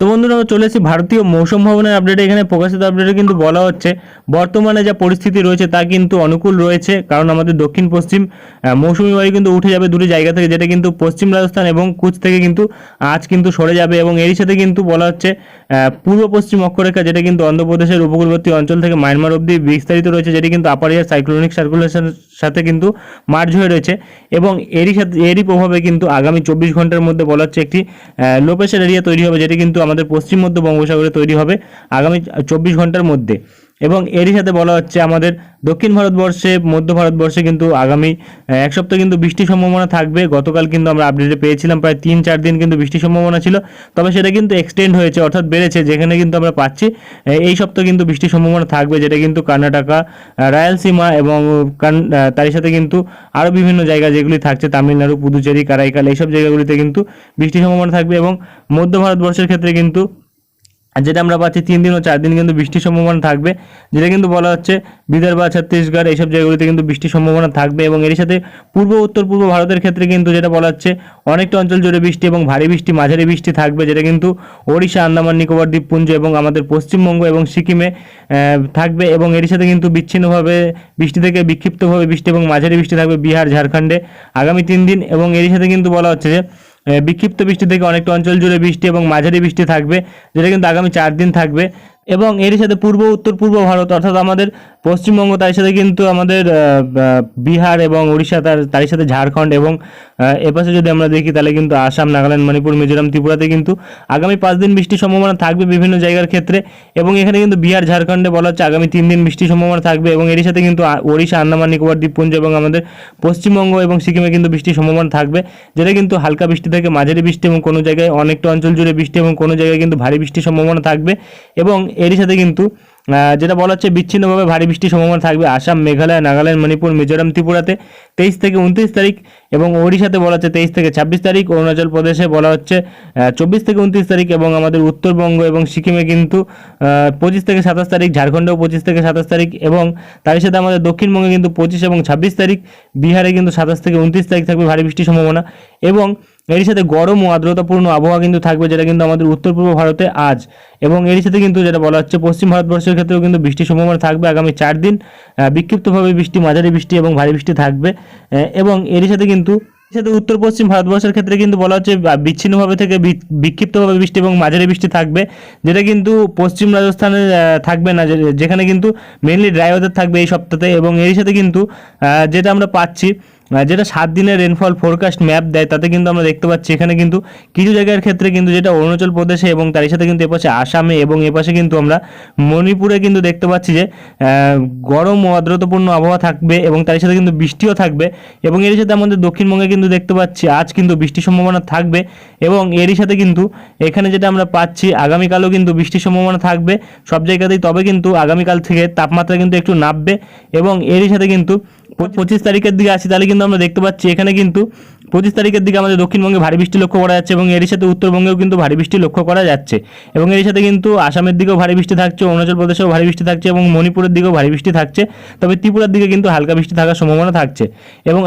তো বন্ধুরা, আমরা চলে এসেছি ভারতীয় মৌসুম ভবনের আপডেটে এখানে প্রকাশিত আপডেটে কিন্তু বলা হচ্ছে, বর্তমানে যা পরিস্থিতি রয়েছে তা কিন্তু অনুকূল রয়েছে, কারণ আমাদের দক্ষিণ পশ্চিম মৌসুমি বায়ু কিন্তু উঠে যাবে দুটি জায়গা থেকে, যেটা কিন্তু পশ্চিম রাজস্থান এবং কুচ থেকে কিন্তু আজ কিন্তু সরে যাবে। এবং এরই সাথে কিন্তু বলা হচ্ছে পূর্ব পশ্চিম অক্ষরেখা, যেটা কিন্তু অন্ধ্রপ্রদেশের উপকূলবর্তী অঞ্চল থেকে মায়ানমার অবধি বিস্তারিত রয়েছে, যেটি কিন্তু আপার এয়ার সাইক্লোনিক সার্কুলেশনের সাথে কিন্তু মার্জ হয়ে রয়েছে। এবং এরই সাথে, এরই প্রভাবে কিন্তু আগামী চব্বিশ ঘণ্টার মধ্যে বলা হচ্ছে একটি লো প্রেশার এরিয়া তৈরি হবে, যেটি কিন্তু আমাদের পশ্চিম মধ্য বঙ্গোপসাগরে তৈরি হবে আগামী চব্বিশ ঘণ্টার মধ্যে। এবং এরই সাথে বলা হচ্ছে আমাদের দক্ষিণ ভারতবর্ষে, মধ্য ভারতবর্ষে কিন্তু আগামী এক সপ্তাহ কিন্তু বৃষ্টির সম্ভাবনা থাকবে। গতকাল কিন্তু আমরা আপডেটে পেয়েছিলাম, প্রায় তিন চার দিন কিন্তু বৃষ্টির সম্ভাবনা ছিল। তবে সেটা কিন্তু এক্সটেন্ড হয়েছে, অর্থাৎ বেড়েছে, যেখানে কিন্তু আমরা পাচ্ছি। এই সপ্তাহ কিন্তু বৃষ্টির সম্ভাবনা থাকবে, যেটা কিন্তু কর্ণাটকা রায়ালসীমা এবং তারই সাথে কিন্তু আরও বিভিন্ন জায়গা যেগুলি থাকছে, তামিলনাড়ু, পুদুচেরি, কারাইকাল, এইসব জায়গাগুলিতে কিন্তু বৃষ্টির সম্ভাবনা থাকবে এবং মধ্য ভারতবর্ষের ক্ষেত্রে কিন্তু যেটা আমরা পাচ্ছি তিন দিন ও চার দিন কিন্তু বৃষ্টির সম্ভাবনা থাকবে। যেটা কিন্তু বলা হচ্ছে বিদর্ভ, ছত্তিশগড় এইসব জায়গাগুলিতে কিন্তু বৃষ্টির সম্ভাবনা থাকবে এবং এর সাথে পূর্ব, উত্তর, পূর্ব ভারতের ক্ষেত্রে কিন্তু যেটা বলা হচ্ছে অনেকটা অঞ্চল জুড়ে বৃষ্টি এবং ভারী বৃষ্টি, মাঝারি বৃষ্টি থাকবে, যেটা কিন্তু ওড়িশা, আন্দামান, নিকোবর, দ্বীপপুঞ্জ এবং আমাদের পশ্চিমবঙ্গ এবং সিকিমে থাকবে এবং এর সাথে কিন্তু বিচ্ছিন্নভাবে বৃষ্টি থেকে বিক্ষিপ্তভাবে বৃষ্টি এবং মাঝারি বৃষ্টি থাকবে বিহার, ঝাড়খণ্ডে আগামী তিন দিন এবং এর সাথে কিন্তু বলা হচ্ছে যে বিক্ষিপ্ত বৃষ্টি থেকে অনেকটা অঞ্চল জুড়ে বৃষ্টি এবং মাঝারি বৃষ্টি থাকবে, যেটা কিন্তু আগামী চার দিন থাকবে। এবং এরই সাথে পূর্ব, উত্তর, পূর্ব ভারত, অর্থাৎ আমাদের পশ্চিমবঙ্গ, তার সাথে কিন্তু আমাদের বিহার এবং উড়িষ্যা তার তার সাথে ঝাড়খণ্ড এবং এপাশে যদি আমরা দেখি তাহলে কিন্তু আসাম, নাগাল্যান্ড, মণিপুর, মিজোরাম, ত্রিপুরাতে কিন্তু আগামী পাঁচ দিন বৃষ্টির সম্ভাবনা থাকবে বিভিন্ন জায়গার ক্ষেত্রে এবং এখানে কিন্তু বিহার, ঝাড়খণ্ডে বলা হচ্ছে আগামী তিন দিন বৃষ্টির সম্ভাবনা থাকবে এবং এরই সাথে কিন্তু ওড়িশা, আন্দামান, নিকোবর, দ্বীপপুঞ্জ এবং আমাদের পশ্চিমবঙ্গ এবং সিকিমে কিন্তু বৃষ্টির সম্ভাবনা থাকবে, যেটা কিন্তু হালকা বৃষ্টি থেকে মাঝারি বৃষ্টি এবং কোনো জায়গায় অনেকটা অঞ্চল জুড়ে বৃষ্টি এবং কোনো জায়গায় কিন্তু ভারী বৃষ্টির সম্ভাবনা থাকবে এবং এরই সাথে কিন্তু যেটা বলা হচ্ছে বিচ্ছিন্নভাবে ভারী বৃষ্টির সম্ভাবনা থাকবে আসাম, মেঘালয়, নাগাল্যান্ড, মণিপুর, মিজোরাম, ত্রিপুরাতে তেইশ থেকে উনত্রিশ তারিখ এবং ওড়িশাতে বলা হচ্ছে তেইশ থেকে ছাব্বিশ তারিখ, অরুণাচল প্রদেশে বলা হচ্ছে চব্বিশ থেকে উনত্রিশ তারিখ এবং আমাদের উত্তরবঙ্গ এবং সিকিমে কিন্তু পঁচিশ থেকে সাতাশ তারিখ, ঝাড়খণ্ডেও পঁচিশ থেকে সাতাশ তারিখ এবং তারই সাথে আমাদের দক্ষিণবঙ্গে কিন্তু পঁচিশ এবং ছাব্বিশ তারিখ, বিহারে কিন্তু সাতাশ থেকে উনত্রিশ তারিখ থাকবে ভারী বৃষ্টির সম্ভাবনা এবং এর সাথে গরম ও আর্দ্রতাপূর্ণ আবহাওয়া কিন্তু থাকবে, যেটা কিন্তু আমাদের উত্তর পূর্ব ভারতে আজ। এবং এর সাথে কিন্তু যেটা বলা হচ্ছে, পশ্চিম ভারতবর্ষের ক্ষেত্রেও কিন্তু বৃষ্টির সম্ভাবনা থাকবে আগামী চার দিন। বিক্ষিপ্তভাবে বৃষ্টি, মাঝারি বৃষ্টি এবং ভারী বৃষ্টি থাকবে। এবং এর সাথে কিন্তু সাথে উত্তর পশ্চিম ভারতবর্ষের ক্ষেত্রে কিন্তু বলা হচ্ছে বিচ্ছিন্নভাবে থেকে বিক্ষিপ্তভাবে বৃষ্টি এবং মাঝারি বৃষ্টি থাকবে, যেটা কিন্তু পশ্চিম রাজস্থানে থাকবে না যেখানে কিন্তু মেনলি ড্রাই ওয়েদার থাকবে এই সপ্তাহে এবং এর সাথে কিন্তু যেটা আমরা পাচ্ছি যেটা সাত দিনের রেনফল ফোরকাস্ট ম্যাপ দেয়, তাতে কিন্তু আমরা দেখতে পাচ্ছি এখানে কিন্তু কিছু জায়গার ক্ষেত্রে কিন্তু যেটা অরুণাচল প্রদেশে এবং তার সাথে কিন্তু এপাশে আসামে এবং এপাশে কিন্তু আমরা মণিপুরে কিন্তু দেখতে পাচ্ছি যে গরম ও আর্দ্রতাপূর্ণ আবহাওয়া থাকবে এবং তার সাথে কিন্তু বৃষ্টিও থাকবে এবং এর সাথে আমাদের দক্ষিণবঙ্গে কিন্তু দেখতে পাচ্ছি আজ কিন্তু বৃষ্টির সম্ভাবনা থাকবে এবং এরই সাথে কিন্তু এখানে যেটা আমরা পাচ্ছি আগামীকালও কিন্তু বৃষ্টির সম্ভাবনা থাকবে। সব জায়গাতেই তবে কিন্তু আগামীকাল থেকে তাপমাত্রা কিন্তু একটু নামবে এবং এরই সাথে কিন্তু পঁচিশ তারিখের দিকে আসি, তাহলে কিন্তু আমরা দেখতে পাচ্ছি এখানে কিন্তু পঁচিশ তারিখের দিকে আমাদের দক্ষিণবঙ্গে ভারী বৃষ্টি লক্ষ্য করা যাচ্ছে এবং এর সাথে উত্তরবঙ্গেও কিন্তু ভারী বৃষ্টি লক্ষ্য করা যাচ্ছে। এবং এর সাথে কিন্তু আসামের দিকেও ভারী বৃষ্টি থাকছে, অরুণাচল প্রদেশেও ভারী বৃষ্টি থাকছে এবং মণিপুরের দিকেও ভারী বৃষ্টি থাকছে। তবে ত্রিপুরার দিকে কিন্তু হালকা বৃষ্টি থাকার সম্ভাবনা থাকছে। এবং